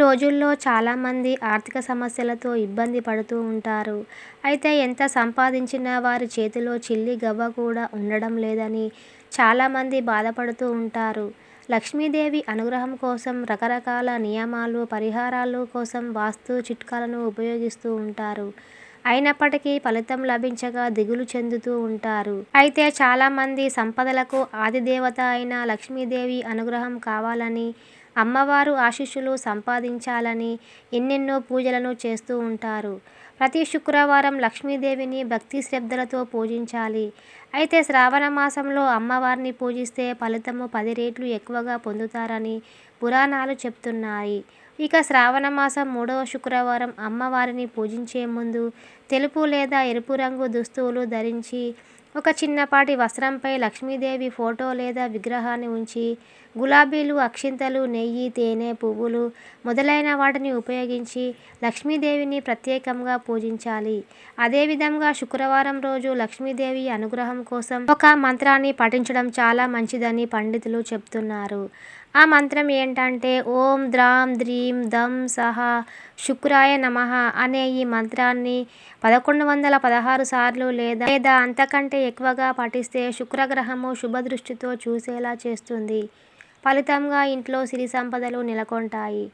రోజుల్లో చాలామంది ఆర్థిక సమస్యలతో ఇబ్బంది పడుతూ ఉంటారు. అయితే ఎంత సంపాదించినా వారి చేతిలో చిల్లి గవ్వ కూడా ఉండడం లేదని చాలామంది బాధపడుతూ ఉంటారు. లక్ష్మీదేవి అనుగ్రహం కోసం రకరకాల నియమాలు పరిహారాలు కోసం వాస్తు చిట్కాలను ఉపయోగిస్తూ ఉంటారు. అయినప్పటికీ ఫలితం లభించగా దిగులు చెందుతూ ఉంటారు. అయితే చాలామంది సంపదలకు ఆదిదేవత అయిన లక్ష్మీదేవి అనుగ్రహం కావాలని అమ్మవారు ఆశీస్సులు సంపాదించాలని ఎన్నెన్నో పూజలను చేస్తూ ఉంటారు. ప్రతి శుక్రవారం లక్ష్మీదేవిని భక్తి శ్రద్ధలతో పూజించాలి. అయితే శ్రావణ మాసంలో అమ్మవారిని పూజిస్తే ఫలితము పది రేట్లు ఎక్కువగా పొందుతారని పురాణాలు చెప్తున్నాయి. ఇక శ్రావణ మాసం మూడవ శుక్రవారం అమ్మవారిని పూజించే ముందు తెలుపు లేదా ఎరుపు రంగు దుస్తువులు ధరించి ఒక చిన్నపాటి వస్త్రంపై లక్ష్మీదేవి ఫోటో లేదా విగ్రహాన్ని ఉంచి గులాబీలు అక్షింతలు నెయ్యి తేనె పువ్వులు మొదలైన వాటిని ఉపయోగించి లక్ష్మీదేవిని ప్రత్యేకంగా పూజించాలి. అదేవిధంగా శుక్రవారం రోజు లక్ష్మీదేవి అనుగ్రహం కోసం ఒక మంత్రాన్ని పఠించడం చాలా మంచిదని పండితులు చెప్తున్నారు. ఆ మంత్రం ఏంటంటే ఓం ద్రాం ద్రీం దం సహ శుక్రాయ నమః అనే ఈ మంత్రాన్ని పదకొండు వందల పదహారు సార్లు లేదా లేదా అంతకంటే ఎక్కువగా పఠిస్తే శుక్రగ్రహము శుభదృష్టితో చూసేలా చేస్తుంది. ఫలితంగా ఇంట్లో సిరి సంపదలు నెలకొంటాయి.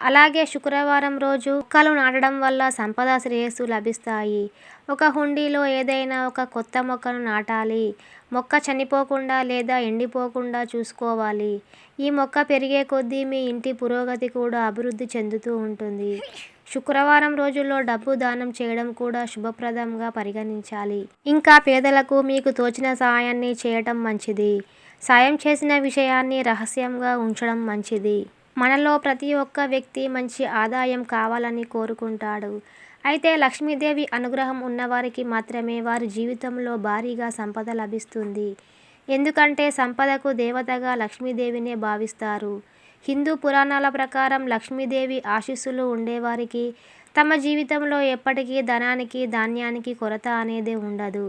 అలాగే శుక్రవారం రోజు మొక్కలు నాటడం వల్ల సంపద శ్రేయస్సు లభిస్తాయి. ఒక హుండీలో ఏదైనా ఒక కొత్త మొక్కను నాటాలి. మొక్క చనిపోకుండా లేదా ఎండిపోకుండా చూసుకోవాలి. ఈ మొక్క పెరిగే కొద్దీ మీ ఇంటి పురోగతి కూడా అభివృద్ధి చెందుతూ ఉంటుంది. శుక్రవారం రోజుల్లో డబ్బు దానం చేయడం కూడా శుభప్రదంగా పరిగణించాలి. ఇంకా పేదలకు మీకు తోచిన సహాయాన్ని చేయటం మంచిది. సాయం చేసిన విషయాన్ని రహస్యంగా ఉంచడం మంచిది. మనలో ప్రతి ఒక్క వ్యక్తి మంచి ఆదాయం కావాలని కోరుకుంటాడు. అయితే లక్ష్మీదేవి అనుగ్రహం ఉన్నవారికి మాత్రమే వారి జీవితంలో భారీగా సంపద లభిస్తుంది. ఎందుకంటే సంపదకు దేవతగా లక్ష్మీదేవినే భావిస్తారు. హిందూ పురాణాల ప్రకారం లక్ష్మీదేవి ఆశీస్సులు ఉండేవారికి తమ జీవితంలో ఎప్పటికీ ధనానికి ధాన్యానికి కొరత అనేది ఉండదు.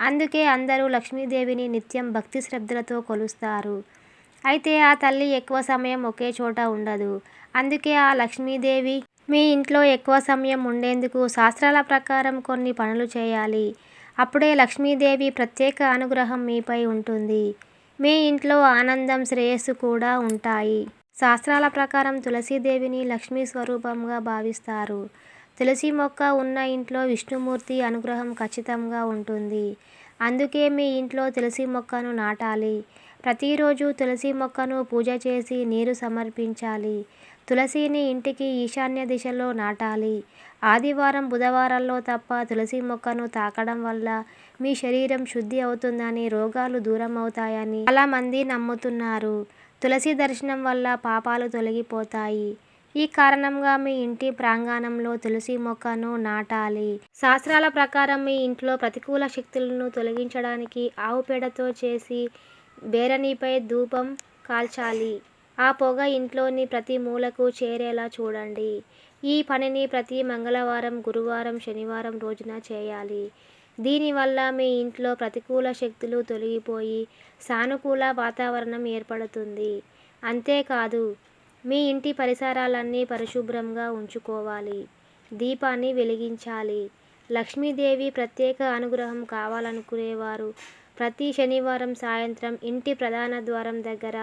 అందుకే అందరూ లక్ష్మీదేవిని నిత్యం భక్తి శ్రద్ధలతో కొలుస్తారు. అయితే ఆ తల్లి ఎక్కువ సమయం ఒకే చోట ఉండదు. అందుకే ఆ లక్ష్మీదేవి మీ ఇంట్లో ఎక్కువ సమయం ఉండేందుకు శాస్త్రాల ప్రకారం కొన్ని పనులు చేయాలి. అప్పుడే లక్ష్మీదేవి ప్రత్యేక అనుగ్రహం మీపై ఉంటుంది. మీ ఇంట్లో ఆనందం శ్రేయస్సు కూడా ఉంటాయి. శాస్త్రాల ప్రకారం తులసీదేవిని లక్ష్మీ స్వరూపంగా భావిస్తారు. తులసి మొక్క ఉన్న ఇంట్లో విష్ణుమూర్తి అనుగ్రహం ఖచ్చితంగా ఉంటుంది. అందుకే మీ ఇంట్లో తులసి మొక్కను నాటాలి. ప్రతిరోజు తులసి మొక్కను పూజ చేసి నీరు సమర్పించాలి. తులసిని ఇంటికి ఈశాన్య దిశలో నాటాలి. ఆదివారం బుధవారాల్లో తప్ప తులసి మొక్కను తాకడం వల్ల మీ శరీరం శుద్ధి అవుతుందని రోగాలు దూరం అవుతాయని చాలామంది నమ్ముతున్నారు. తులసి దర్శనం వల్ల పాపాలు తొలగిపోతాయి. ఈ కారణంగా మీ ఇంటి ప్రాంగణంలో తులసి మొక్కను నాటాలి. శాస్త్రాల ప్రకారం మీ ఇంట్లో ప్రతికూల శక్తులను తొలగించడానికి ఆవు పేడతో చేసి బేరనీపై ధూపం కాల్చాలి. ఆ పొగ ఇంట్లోని ప్రతి మూలకు చేరేలా చూడండి. ఈ పనిని ప్రతి మంగళవారం గురువారం శనివారం రోజున చేయాలి. దీనివల్ల మీ ఇంట్లో ప్రతికూల శక్తులు తొలగిపోయి సానుకూల వాతావరణం ఏర్పడుతుంది. అంతేకాదు మీ ఇంటి పరిసరాలన్నీ పరిశుభ్రంగా ఉంచుకోవాలి. దీపాన్ని వెలిగించాలి. లక్ష్మీదేవి ప్రత్యేక అనుగ్రహం కావాలనుకునేవారు ప్రతి శనివారం సాయంత్రం ఇంటి ప్రధాన ద్వారం దగ్గర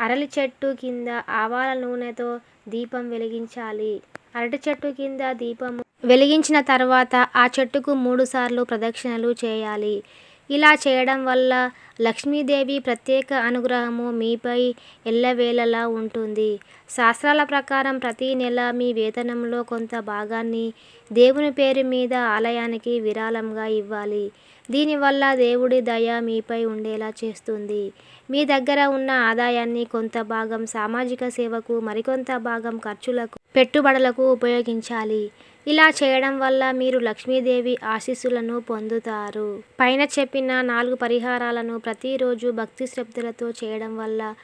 అరటి చెట్టు కింద ఆవాల నూనెతో దీపం వెలిగించాలి. అరటి చెట్టు కింద దీపం వెలిగించిన తర్వాత ఆ చెట్టుకు మూడుసార్లు ప్రదక్షిణలు చేయాలి. ఇలా చేయడం వల్ల లక్ష్మీదేవి ప్రత్యేక అనుగ్రహము మీపై ఎల్లవేళలా ఉంటుంది. శాస్త్రాల ప్రకారం ప్రతి నెల మీ వేతనంలో కొంత భాగాన్ని దేవుని పేరు మీద ఆలయానికి విరాళంగా ఇవ్వాలి. దీనివల్ల దేవుడి దయ మీపై ఉండేలా చేస్తుంది. మీ దగ్గర ఉన్న ఆదాయాన్ని కొంత భాగం సామాజిక సేవకు మరికొంత భాగం ఖర్చులకు పెట్టుబడులకు ఉపయోగించాలి. ఇలా చేయడం వల్ల మీరు లక్ష్మీదేవి ఆశీస్సులను పొందుతారు. పైన చెప్పిన నాలుగు పరిహారాలను ప్రతిరోజు భక్తి శ్రద్ధలతో చేయడం వల్ల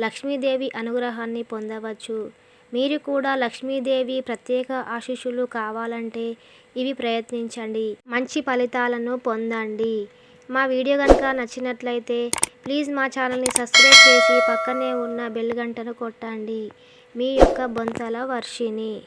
లక్ష్మీదేవి అనుగ్రహాన్ని పొందవచ్చు. మీరు కూడా లక్ష్మీదేవి ప్రత్యేక ఆశీస్సులు కావాలంటే ఇవి ప్రయత్నించండి. మంచి ఫలితాలను పొందండి. మా వీడియో కనుక నచ్చినట్లయితే ప్లీజ్ మా ఛానల్ని సబ్స్క్రైబ్ చేసి పక్కనే ఉన్న బెల్ గంటను కొట్టండి. మీ యొక్క బొంతల వర్షిణి.